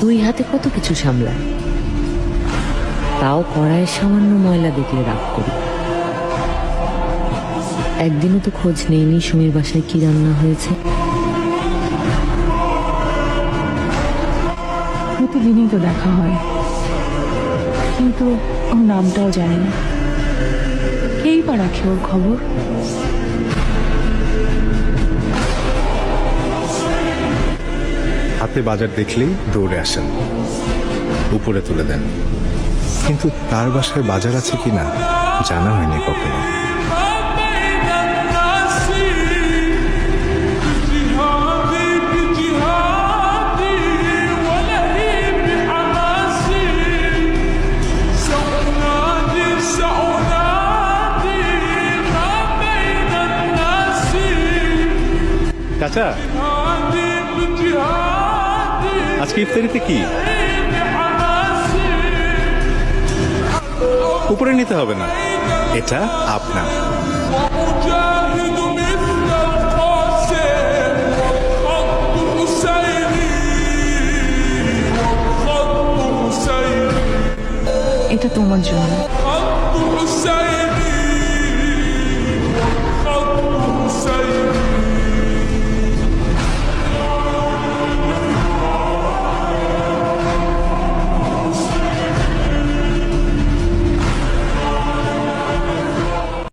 দুই হাতে কত কিছু সামলায়। তাও কড়াইয়ের সামান্য ময়লা দেখলে রাগ করি। একদিনও তো খোঁজ নেইনি সুমির বাসায় কি রান্না হয়েছে। প্রতিদিনই তো দেখা হয়। কিন্তু ওর নামটাও জানি না। কেই বা রাখে ওর খবর? হাতে বাজার দেখলেই দৌড়ে আসেন। উপরে তুলে দেন। কিন্তু তার বাসায় বাজার আছে কিনা জানা হয়নি কখনো। চাচা। আজকে ইফতারিতে কি? উপরে নিতে হবে না। এটা আপনার এটা তোমার জন্য।